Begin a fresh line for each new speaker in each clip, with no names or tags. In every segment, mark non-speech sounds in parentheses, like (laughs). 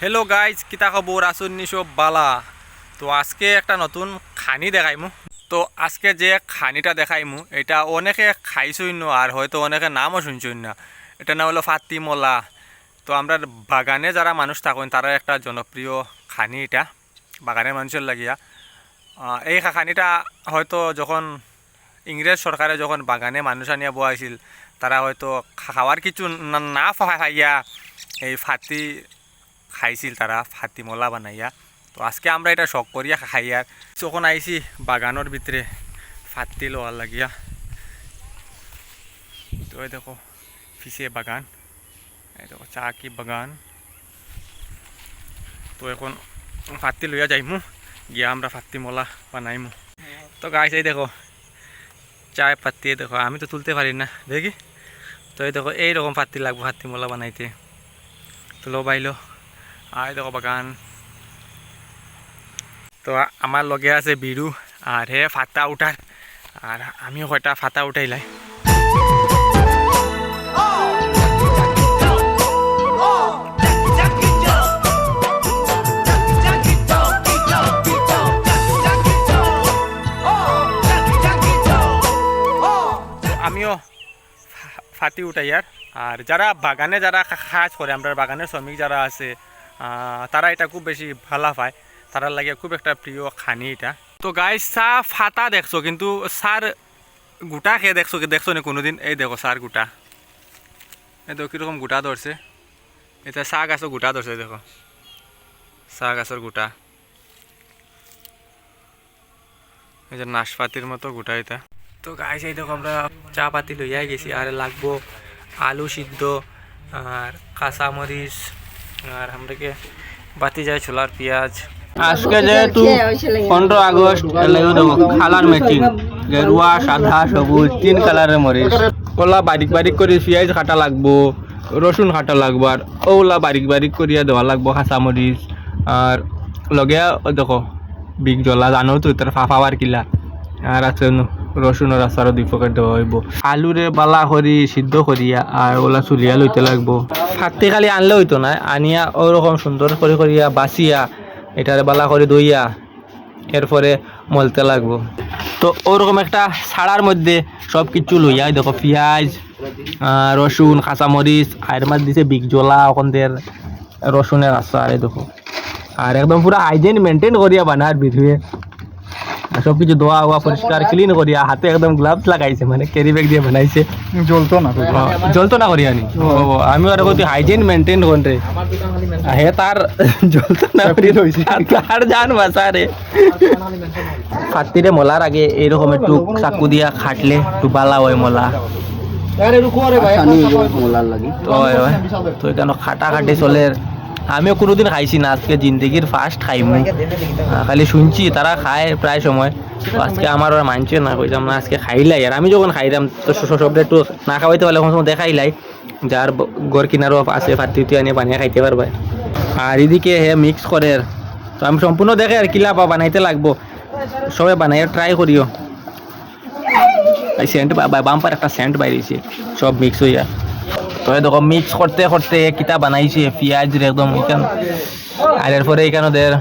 Hello guys কিতা খবর আসুন নিশো বালা তো আজকে একটা নতুন খানি দেখাইমু তো আজকে যে খানিটা দেখাইমু এটা অনেকে খাইছই না, আর হয়তো অনেকে নামও শুনছই না। এটা না হলো ফাতিমলা। তো আমরা বাগানে যারা মানুষ থাকেন, তারা একটা জনপ্রিয় খানি এটা, বাগানের মানুষের লাগিয়া। এই খানিটা হয়তো যখন ইংরেজ সরকারে যখন বাগানে মানুষ আনিয়া বয়াইছিল, তারা হয়তো খাওয়ার কিছু না- খাইয়া এই ফাতি খাইছিল তারা ফাতিমলা বানাইয়া। তো আজকে আমরা এটা শখ করিয়া খাইয়ার যখন আইছি বাগানোর ভিতরে ফাতি লোয়ার লাগিয়া। তো দেখো ফিসে বাগান, এই দেখো চা কি বাগান। তো এখন ফাতি লইয়া যাইমু, গিয়া আমরা ফাতি মলা বানাইমু। তো এই দেখো, চায় পাতি দেখো, আমি তো তুলতে পারি না, দেখি। তো এই দেখো, এইরকম ফাতি লাগবো ফাতি মলা বানাইতে। তো লো বাইলো আয় দেখো বাগান। তো আমার লগে আছে বিরু আর হে ফাতা উঠার আর আমিও কয়টা ফাতা উঠাইলাই আমিও ফা- ফাতি উঠাইয়ার আর যারা বাগানে যারা কাজ করে আমরা বাগানের শ্রমিক যারা আছে তারা এটা খুব বেশি ভালো পায়। তারা লাগে খুব একটা প্রিয় খানি এটা। তো গাই চা ফাতা দেখছ, কিন্তু সার গোটা খেয়ে দেখছ দেখছ নি কোনোদিন? এই দেখো সার গোটা। এই দেখো কীরকম গোটা ধরছে এটা চাহ গাছও গোটা ধরছে দেখো। চাহ গাছের গোটা। এই যে নাশপাতির মতো গোটা এটা। তো গাইস এই দেখো আমরা চা পাতি লইয়া গেছি। আর লাগবো আলু সিদ্ধ, আর কাঁচামরিচ। আর আমরাকে বাতি যায় ছোলার পেঁয়াজ।
আজকে যেহেতু পনেরো আগস্ট এলাকা দেখো কালার ম্যাচিং গেরুয়া সাদা, সবুজ, তিন কালারের মরিচ। ওলা বারিক বারিক করে পেঁয়াজ কাটা লাগবো, রসুন কাটা লাগবো, আর ওলা বারিক বারিক করিয়া দেওয়া লাগবো, কাঁচা মরিচ। আর লগে দেখো, বিগ জ্বলা জানো তো তার ফাফাবার কিলা আর আছে ন রসুনের আচারও দুই পকেট দেওয়া হইব। আলুরে বালা করি সিদ্ধ করিয়া আর ওলা চুলিয়া লইতে লাগবো। হাতে খালি আনলে হইতো না, আনিয়া ওরকম সুন্দর করে করিয়া বাছিয়া এটারে বালা করে দইয়া, এরপরে মলতে লাগবো। তো ওরকম একটা ছাড়ার মধ্যে সব কিছু লইয়া দেখো পেঁয়াজ রসুন, কাঁচামরিচ আর মাছ দিছে বিগ জ্বলা ওখানদের রসুনের আচার দেখো। আর একদম পুরো হাইজেন মেনটেন করিয়া বানার বিধুয়ে। আর সব কিছু ধোয়া হওয়া পরিষ্কার ক্লিন করিয়া হাতে একদম গ্লাভস লাগাইছে মানে ক্যারি ব্যাগ দিয়ে বানাইছে।
জ্বলতো না
জ্বলতো না করিয়া নি। আমি আর কইতে হাইজিন মেনটেন কোন রে। হে তার (laughs) জ্বলতো না করি
হইছে।
তার জান বাঁচা রে। ফাতিরে মলার আগে এরকম একটু চাকু দিয়া খাটলে একটু বালা হয় মলা।
মোলার
তো। তো এখানে খাটা খাটি চলে। আমিও কোনোদিন খাইছি না, আজকে জিন্দগির ফার্স্ট খাইমু। খালি শুনছি, তারা খায় প্রায় সময়। আজকে আমার ওরা মানছে না কইতাম না আজকে খাইলাই। আর আমি যখন খাইলাম, তো সব একটু না খাওয়াইতে পারলে কোনো সময় দেখাইলাই যার ব- ঘর কিনারও আছে ফাটি আনিয়ে বানিয়ে খাইতে পারবে। আর এদিকে হে মিক্স করে তো আমি সম্পূর্ণ দেখে আর কিলা পা বানাইতে লাগবো। সবাই বানাই ট্রাই করিও। সেন্ট বাম্পার একটা সেন্ট বাইরেছে, সব মিক্স হইয়া। তো দেখো মিক্স করতে করতে কিতা বানাইছে, পেঁয়াজ একদম এখান আর এরপরে এখানে দের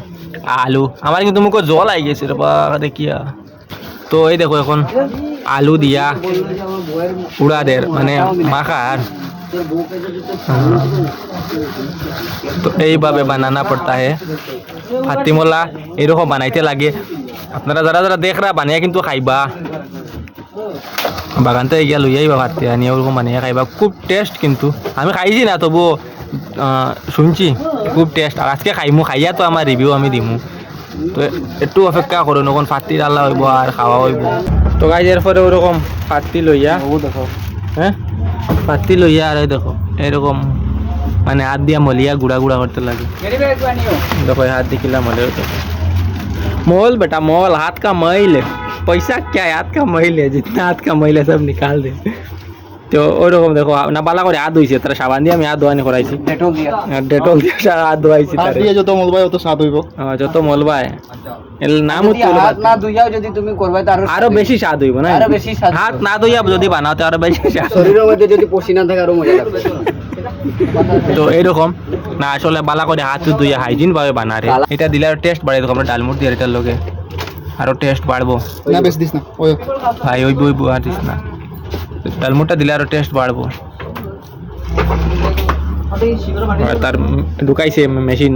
আলু। আমার কিন্তু মুখে জল আই গেছে বা দেখিয়া তো এই দেখো এখন আলু দিয়া উড়া দের মানে মাখার তো এইভাবে বানানা পড়তা হে। ফাতিমলা এরকম বানাইতে লাগে। আপনারা যারা যারা দেখ রা বানিয়ে কিন্তু খাইবা। বাগান থেকে গিয়া লইয়াই বাগাতে নিয়ে ওরকম বানিয়ে খাইবা। খুব টেস্ট কিন্তু। আমি খাইছি না তবু শুনছি খুব টেস্ট আর আজকে খাইমু খাইয়া তো আমার রিভিউ আমি দিমু। তো একটু অপেক্ষা করুন নকন ফাটি ডালা হইব আর খাওয়া হইব। তো গাইজ এরপরে ওরকম ফাতি লইয়া
দেখো।
হ্যাঁ ফাতি লইয়া আর দেখো এরকম মানে হাত দিয়া মলিয়া গুড়া গুড়া করতে লাগে। দেখো হাত দেখিলা মলে মল বেটা মল হাত কামাইলে पैसा क्या है हाथ का मैल है जितना हाथ का मैल है सब निकाल दे তো ওরকম দেখো না বালা করে হাত ধুইছে তারা সাবান দিয়ে আমি হাত ধোয়ানি করাইছি
ডেটল দিয়া
আর ডেটল দিয়ে সারা হাত ধোয়াইছি
হাত
তারে
দিয়ে যত মলবাই অত স্বাদ হইব
হ্যাঁ, যত মলবায় এর নাম
যদি হাত না ধুইয়াও যদি তুমি করবে তার
আরো বেশি স্বাদ হইব না
আরো বেশি স্বাদ
হাত না ধুইয়া যদি বানাও তো আরো বেশি স্বাদ
শরীরের মধ্যে যদি পসিনা থাকে আরো মজা লাগবে
তো এইরকম না আসলে বালা করে হাত ধুয়ে হাইজিন ভাবে বানারে এটা দিলে আর টেস্ট বাড়ে দেখো আমরা ডালমুট দিয়ে এটার লগে আরও টেস্ট বাড়বো।
না বেশ দিস না। ওই
ভাই ওই বই বুয়া দিস না। ডালমুটটা দিলে আরও টেস্ট বাড়বো। আর তার ঢুকাইছে মেশিন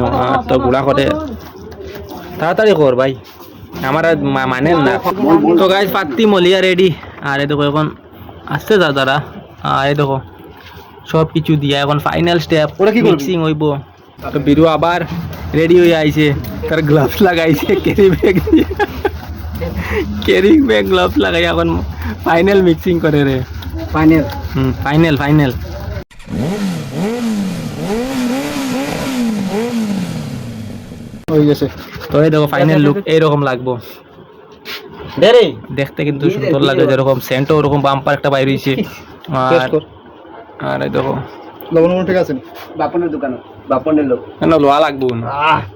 তো গুড়া করে। তাড়াতাড়ি কর ভাই। আমার আর মানেন না। তো গাছ পাত্তি মলিয়া রেডি আর এই দেখো এখন আসছে যা তারা আর এই দেখো সব কিছু দিয়া এখন ফাইনাল স্টেপ
ওরা কি?
মিক্সিং হইব। তো বিরু আবার রেডি হয়ে আইছে। তার গ্লাভস লাগাইছে ক্যারি ব্যাগ দিয়ে ক্যারি ব্যাগ গ্লাভস লাগাই এখন ফাইনাল মিক্সিং করে রে।
ফাইনাল
হুম ফাইনাল ফাইনাল
হয়ে গেছে।
তো এই দেখো ফাইনাল লুক এইরকম লাগবো।
দেরে
দেখতে কিন্তু সুন্দর লাগে যেরকম সেন্টও ওরকম বাম্পার একটা বাইর হয়েছে। (laughs) আর আর এই দেখো।
লবণ মন ঠিক আছে?
বাপনের দোকান। বাপনের লোক।
কেন লোহা লাগবো। না।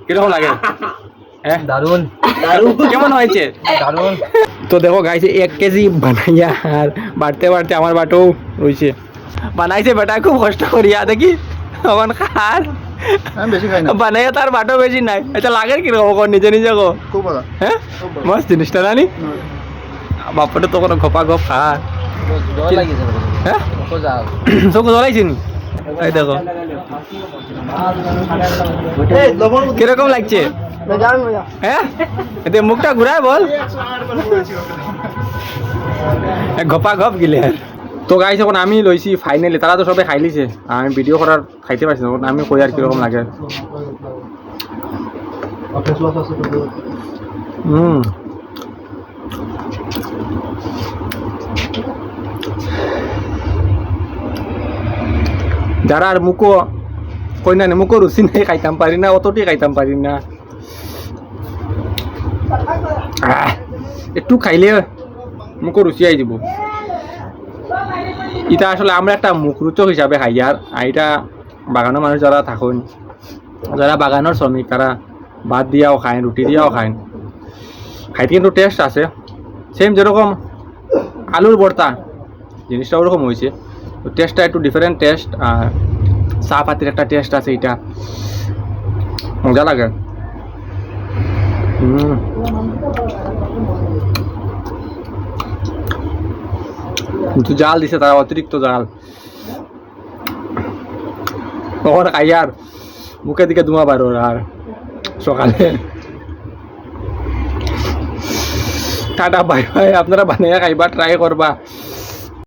কীরকম লাগে? (laughs) হ্যাঁ?
দারুণ
কেমন হয়েছে?
দারুণ
তো দেখো গাইছে এক কেজি বানাইয়া আর বাড়তে বাড়তে আমার বাটেও রয়েছে বানাইছে বেটা খুব কষ্ট করিয়া দেখি। আমার খার। বানাইয়া তার বাটো বেশি নাই। এটা লাগে কীরকম কর নিজে নিজে গো হ্যাঁ? মস্ত জিনিসটা জানি? বাপটা তো কোনো ঘপা গপ খা
জল
হ্যাঁ? চকু নি? এই দেখো। কীরকম লাগছে? হ্যাঁ? এতে মুখটা ঘুরায় বল। গপা গপ গিলে। তো গাইছে এখন আমি লইছি ফাইনালি তারা তো সবাই খাই লিছে আমি ভিডিও করার খাইতে পারছি না আমি কই আর কীরকম লাগে। হুম। যারা আর মুখো কই না মুখো রুচি নাই খাইতাম পারি না অতটি খাইতাম পারি না। একটু খাইলে মুখো রুচি আই যাব। এটা আসলে আমরা একটা মুখরোচক হিসাবে খাই আর এটা বাগানের মানুষ যারা থাকুন যারা বাগানের শ্রমিক তারা ভাত দিয়াও খায় রুটি দিয়াও খায়। খাইতে কিন্তু টেস্ট আছে। সেম যেরকম আলুর ভর্তা জিনিসটা ওরকম হয়েছে তো টেস্টটা একটু ডিফারেন্ট টেস্ট আর চা পাতির একটা টেস্ট আছে এটা মজা লাগে। কিন্তু জাল দিছে তারা, অতিরিক্ত জাল। তখন খাই আর মুখে দিকে ধোঁয়া বার আর সকালে। Tata, bye bye. আপনারা বানিয়ে খাইবা ট্রাই করবা